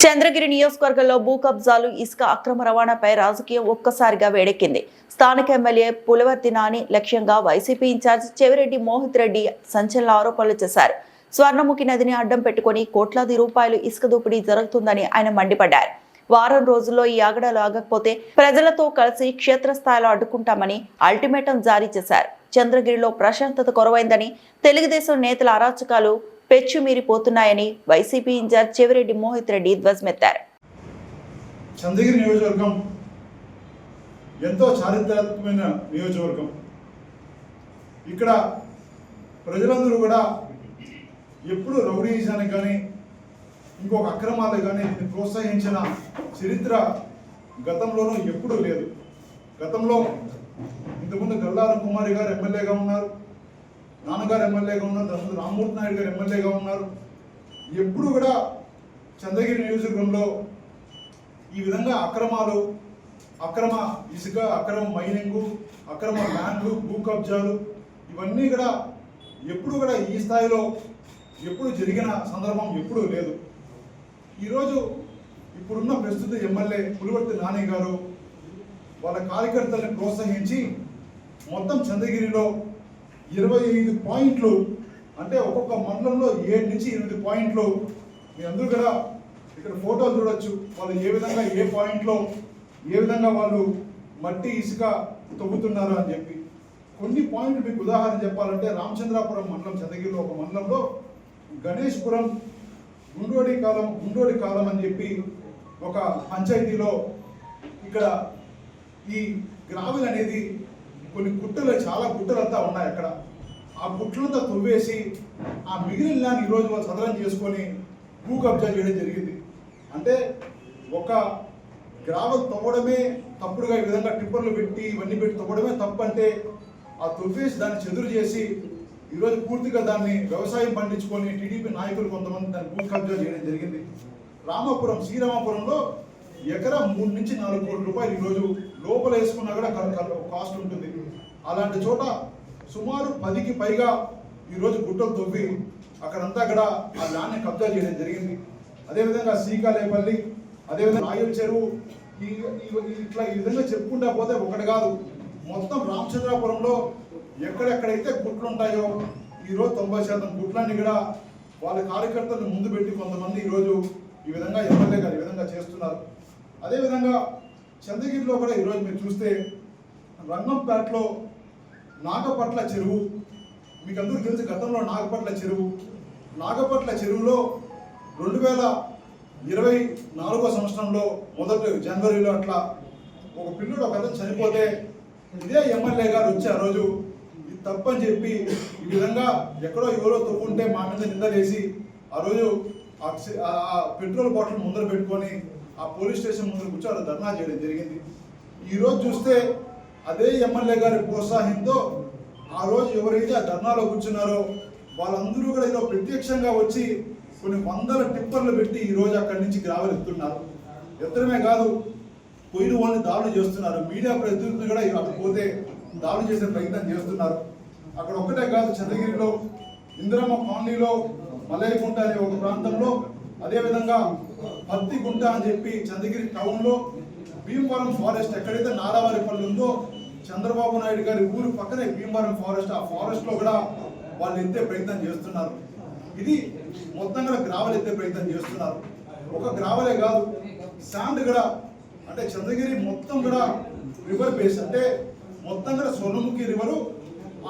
చంద్రగిరి నియోజకవర్గంలో భూ కబ్జాలు ఇసుక అక్రమ రవాణాపై రాజకీయం ఒక్కసారిగా వేడెక్కింది. స్థానిక ఎమ్మెల్యే పులవర్తి నాని లక్ష్యంగా వైసీపీ ఇన్ఛార్జ్ చెవిరెడ్డి మోహిత్ రెడ్డి సంచలన ఆరోపణలు చేశారు. స్వర్ణముఖి నదిని అడ్డం పెట్టుకుని కోట్లాది రూపాయలు ఇసుక దోపిడీ జరుగుతుందని ఆయన మండిపడ్డారు. వారం రోజుల్లో ఈ ఆగడాలు ఆగకపోతే ప్రజలతో కలిసి క్షేత్రస్థాయిలో అడ్డుకుంటామని అల్టిమేటం జారీ చేశారు. చంద్రగిరిలో ప్రశాంతత కొరవైందని తెలుగుదేశం నేతల అరాచకాలు పెచ్చుమీరిపోతున్నాయని వైసీపీ ఇన్ఛార్జ్ చెవిరెడ్డి మోహిత్ రెడ్డి ధ్వజమెత్తారు. చంద్రగిరి నియోజకవర్గం ఎంతో చారిత్రాత్మకమైన నియోజకవర్గం. ఇక్కడ ప్రజలందరూ కూడా ఎప్పుడు రౌడీజానికి కానీ ఇంకొక అక్రమాలు కానీ ప్రోత్సహించిన చరిత్ర గతంలోనూ ఎప్పుడూ లేదు. గతంలో ఇంతకుముందు గల్లారు కుమారి గారు ఎమ్మెల్యేగా ఉన్నారు. నాన్నగారు ఎమ్మెల్యేగా ఉన్నారు దాని రామ్మూర్తి నాయుడు గారు ఎమ్మెల్యేగా ఉన్నారు. ఎప్పుడు కూడా చంద్రగిరి నియోజకవర్గంలో ఈ విధంగా అక్రమాలు అక్రమ ఇసుక అక్రమ మైనింగ్ అక్రమ ల్యాండ్లు భూ కబ్జాలు ఇవన్నీ కూడా ఎప్పుడు కూడా ఈ స్థాయిలో ఎప్పుడు జరిగిన సందర్భం ఎప్పుడూ లేదు. ఈరోజు ఇప్పుడున్న ప్రస్తుత ఎమ్మెల్యే పులివర్తి నాని గారు వాళ్ళ కార్యకర్తల్ని ప్రోత్సహించి మొత్తం చంద్రగిరిలో ఇరవై ఐదు పాయింట్లు. అంటే ఒక్కొక్క మండలంలో ఏడు నుంచి ఎనిమిది పాయింట్లు. మీ అందరూ కూడా ఇక్కడ ఫోటోలు చూడొచ్చు. వాళ్ళు ఏ విధంగా ఏ పాయింట్లో ఏ విధంగా వాళ్ళు మట్టి ఇసుక తవ్వుతున్నారు అని చెప్పి. కొన్ని పాయింట్లు మీకు ఉదాహరణ చెప్పాలంటే రామచంద్రాపురం మండలం చంద్రగిరిలో ఒక మండలంలో గణేష్పురం గుండోడి కాలం గుండోడి కాలం అని చెప్పి ఒక పంచాయతీలో ఇక్కడ ఈ గ్రావెల్ అనేది కొన్ని గుట్టలు చాలా గుట్టలంతా ఉన్నాయి అక్కడ. ఆ గుట్టలంతా తవ్వేసి ఆ మిగిలిన ల్యాండ్ ఈరోజు వాళ్ళు సదరం చేసుకొని భూ కబ్జా చేయడం జరిగింది. అంటే ఒక గ్రావెల్ తవ్వడమే తప్పుడుగా ఈ విధంగా టిప్పర్లు పెట్టి ఇవన్నీ పెట్టి తవ్వడమే తప్పు అంటే ఆ తవ్వేసి దాన్ని చెదురు చేసి ఈరోజు పూర్తిగా దాన్ని వ్యవసాయం పండించుకొని టీడీపీ నాయకులు కొంతమంది దాన్ని భూ కబ్జా చేయడం జరిగింది. రామాపురం శ్రీరామాపురంలో ఎకరా మూడు నుంచి నాలుగు కోట్ల రూపాయలు ఈరోజు లోపల వేసుకున్నా కూడా కాస్ట్ ఉంటుంది. అలాంటి చోట సుమారు పదికి పైగా ఈరోజు గుట్టలు తవ్వి అక్కడంతా కూడా ఆ ల్యాండ్ని కబ్జా చేయడం జరిగింది. అదేవిధంగా శ్రీకాళేపల్లి అదేవిధంగా రాయల చెరువు ఈ- ఇట్లా ఈ విధంగా చెప్పుకుంటా పోతే ఒకటి కాదు. మొత్తం రామచంద్రాపురంలో ఎక్కడెక్కడైతే గుట్లు ఉంటాయో ఈరోజు తొంభై శాతం గుట్లన్నీ కూడా వాళ్ళ కార్యకర్తలను ముందు పెట్టి కొంతమంది ఈరోజు ఈ విధంగా ఎమ్మెల్యే గారు ఈ విధంగా చేస్తున్నారు. అదేవిధంగా చంద్రగిరిలో కూడా ఈరోజు మీరు చూస్తే రంగంపేటలో నాగపట్ల చెరువు మీకు అందరూ తెలుసు గతంలో నాగపట్ల చెరువు. నాగపట్ల చెరువులో రెండు వేల ఇరవై నాలుగో సంవత్సరంలో మొదటి జనవరిలో అట్లా ఒక పిల్లడు ఒక అతను చనిపోతే ఇదే ఎమ్మెల్యే గారు వచ్చి ఆ రోజు ఇది తప్పని చెప్పి ఈ విధంగా ఎక్కడో ఎవరో తొక్కుంటే మా మీద నిందలేసి ఆ రోజు ఆ ఆ పెట్రోల్ బాటిల్ ముందర పెట్టుకొని ఆ పోలీస్ స్టేషన్ ముందు కూర్చొని ధర్నా చేయడం జరిగింది. ఈరోజు చూస్తే అదే ఎమ్మెల్యే గారి ప్రోత్సాహంతో ఆ రోజు ఎవరైతే ఆ ధర్నాలో కూర్చున్నారో వాళ్ళందరూ కూడా ఈరోజు ప్రత్యక్షంగా వచ్చి కొన్ని వందల టిప్పర్లు పెట్టి ఈ రోజు అక్కడి నుంచి గ్రావెలు ఎత్తున్నారు. ఎత్తడమే కాదు పోయిన వాళ్ళని దాడులు చేస్తున్నారు. మీడియా ప్రతినిధులు కూడా అక్కడ పోతే దాడులు చేసే ప్రయత్నం చేస్తున్నారు. అక్కడ ఒక్కటే కాదు చంద్రగిరిలో ఇందిరమ్మ కాలనీలో మలయకుంట అనే ఒక ప్రాంతంలో అదేవిధంగా పత్తి గుంట అని చెప్పి చంద్రగిరి టౌన్లో భీమవరం ఫారెస్ట్ ఎక్కడైతే నారావారిపల్లి ఉందో చంద్రబాబు నాయుడు గారి ఊరు పక్కనే భీమవరం ఫారెస్ట్ ఆ ఫారెస్ట్లో కూడా వాళ్ళు ఎత్తే ప్రయత్నం చేస్తున్నారు. ఇది మొత్తం కూడా గ్రావెల్ ఎత్తే ప్రయత్నం చేస్తున్నారు. ఒక గ్రావలే కాదు శాండ్ కూడా అంటే చంద్రగిరి మొత్తం కూడా రివర్ బేస్ అంటే మొత్తం కూడా స్వర్ణముఖి రివరు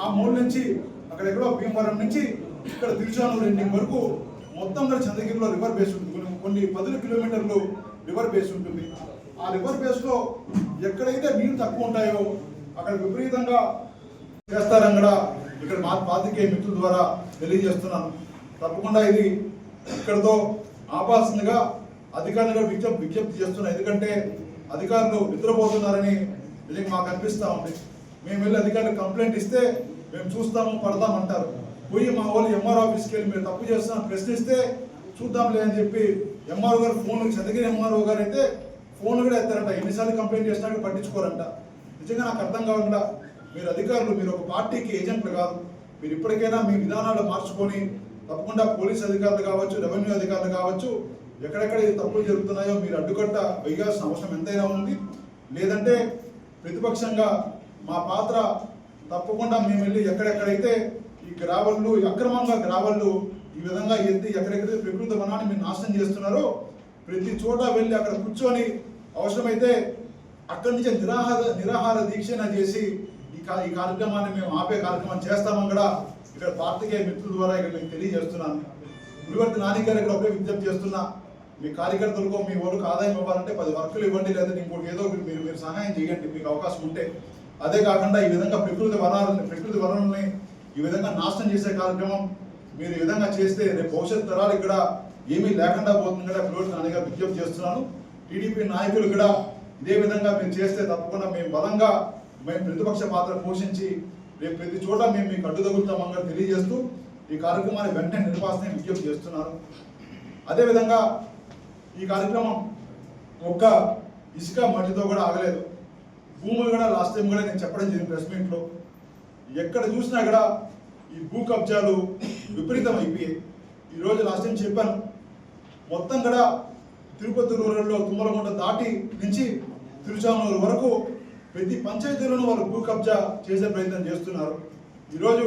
ఆ మూడు నుంచి అక్కడ ఎక్కడో భీమవరం నుంచి ఇక్కడ తిరుచానూరు ఎండింగ్ వరకు మొత్తం కూడా చంద్రగిరిలో రివర్ బేస్ ఉంటుంది. కొన్ని పదుల కిలోమీటర్లు రివర్ బేస్ ఉంటుంది. ఆ రివర్ బేస్లో ఎక్కడైతే నీళ్ళు తక్కువ ఉంటాయో అక్కడ విపరీతంగా చేస్తారని కూడా ఇక్కడ మా పాతికేయ మిత్రుల ద్వారా తెలియజేస్తున్నాను. తప్పకుండా ఇది ఇక్కడతో ఆపాల్సిందిగా అధికారులుగా విజ్ఞప్తి విజ్ఞప్తి చేస్తున్నాను. ఎందుకంటే అధికారులు నిద్రపోతున్నారని నిజంగా మాకు అనిపిస్తూ ఉంది. మేము వెళ్ళి అధికారులు కంప్లైంట్ ఇస్తే మేము చూస్తాము పడతామంటారు పోయి మా వాళ్ళు ఎంఆర్ ఆఫీస్కి వెళ్ళి మీరు తప్పు చేస్తున్నా ప్రశ్నిస్తే చూద్దాంలే అని చెప్పి ఎంఆర్ఓ గారు ఫోన్ చంద్రగిరి ఎంఆర్ఓ గారు అయితే ఫోన్ కూడా ఎత్తారంట. ఎన్నిసార్లు కంప్లైంట్ చేసినా పట్టించుకోరంట. నిజంగా నాకు అర్థం కాకుండా మీరు అధికారులు మీరు ఒక పార్టీకి ఏజెంట్లు కాదు. మీరు ఇప్పటికైనా మీ విధానాలు మార్చుకొని తప్పకుండా పోలీస్ అధికారులు కావచ్చు రెవెన్యూ అధికారులు కావచ్చు ఎక్కడెక్కడ తప్పులు జరుగుతున్నాయో మీరు అడ్డుకట్ట వేయాల్సిన అవసరం ఎంతైనా ఉంది. లేదంటే ప్రతిపక్షంగా మా పాత్ర తప్పకుండా మేము వెళ్ళి ఎక్కడెక్కడైతే గ్రావళ్ళు అక్రమంగా గ్రావళ్ళు ఈ విధంగా ఎత్తి ఎక్కడెక్కడైతే ప్రకృతి వనాన్ని మీరు నాశనం చేస్తున్నారో ప్రతి చోట వెళ్ళి అక్కడ కూర్చొని అవసరమైతే అక్కడి నుంచి నిరాహార నిరాహార దీక్షణ చేసి ఈ కా- ఈ కార్యక్రమాన్ని మేము ఆపే కార్యక్రమం చేస్తామని కూడా ఇక్కడ పార్తికేయ మిత్రుల ద్వారా ఇక్కడ మీకు తెలియజేస్తున్నాను. పులివర్తి నాని గారు ఇక్కడ ఒకటే విజ్ఞప్తి చేస్తున్నా మీ కార్యకర్తలకు మీ ఊరికి ఆదాయం ఇవ్వాలంటే పది వర్కులు ఇవ్వండి లేదా ఇంకోటి ఏదో ఒకటి మీరు మీరు సహాయం చేయండి మీకు అవకాశం ఉంటే. అదే కాకుండా ఈ విధంగా ప్రకృతి వనాలని ప్రకృతి వనాలని ఈ విధంగా నాశనం చేసే కార్యక్రమం మీరు ఈ విధంగా చేస్తే రేపు భవిష్యత్ తరాలు ఇక్కడ ఏమీ లేకుండా పోతుంది కూడా పులివర్తి విజ్ఞప్తి చేస్తున్నాను. టీడీపీ నాయకులు కూడా ఇదే విధంగా మేము చేస్తే తప్పకుండా మేము బలంగా మేము ప్రతిపక్ష పాత్ర పోషించి రేపు ప్రతి చోట మేము మీకు అడ్డుదగులుతామని కూడా తెలియజేస్తూ ఈ కార్యక్రమాన్ని వెంటనే నిర్వాసనే విజ్ఞప్తి చేస్తున్నారు. అదేవిధంగా ఈ కార్యక్రమం ఒక్క ఇసుక మట్టితో కూడా ఆగలేదు. భూములు కూడా లాస్ట్ టైం కూడా నేను చెప్పడం జరిగింది ప్రెస్ మీట్లో. ఎక్కడ చూసినా కూడా ఈ భూ కబ్జాలు విపరీతం అయిపోయాయి ఈరోజు లాస్ట్ టైం చెప్పాను మొత్తం కూడా తిరుపతి రూరల్లో తుమ్మలగుంట దాటి నుంచి తిరుచానూరు వరకు ప్రతి పంచాయతీలోనూ వాళ్ళు భూ కబ్జా చేసే ప్రయత్నం చేస్తున్నారు. ఈరోజు